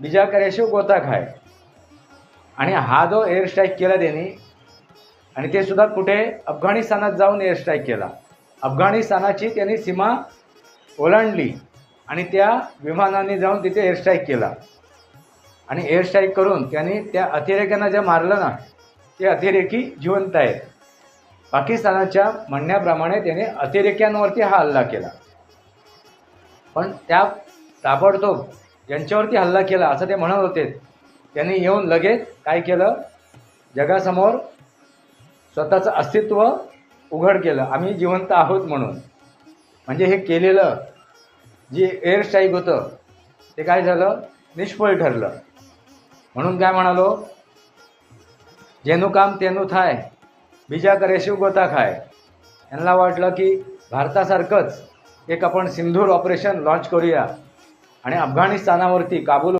बिजा करेशिव गोता खाय आणि हा जो एअर स्ट्राईक केला त्यांनी आणि ते सुद्धा कुठे? अफगाणिस्तानात जाऊन एअर स्ट्राईक केला. अफगाणिस्तानाची त्यांनी सीमा ओलांडली आणि त्या विमानाने जाऊन तिथे एअर स्ट्राईक केला. आणि एअर स्ट्राईक करून त्यांनी त्या अतिरेक्यांना जे मारलं ना ते अतिरेकी जिवंत आहेत. पाकिस्तानाच्या म्हणण्याप्रमाणे त्याने अतिरेक्यांवरती हा हल्ला केला. पण त्या ताबडतोब यांच्यावरती हल्ला केला असं ते म्हणत होते. त्यांनी येऊन लगेच काय केलं? जगासमोर स्वतःचं अस्तित्व उघड केलं. आम्ही जिवंत आहोत म्हणून. म्हणजे हे केलेलं जे एअर स्ट्राईक होतं ते काय झालं? निष्फळ ठरलं. म्हणून काय म्हणालो? जेनू काम तेनू थाय बीजा करे शिव गोता खाय. यांना वाटलं की भारतासारखंच एक आपण सिंधूर ऑपरेशन लॉन्च करूया. आणि अफगाणिस्तानावरती काबूल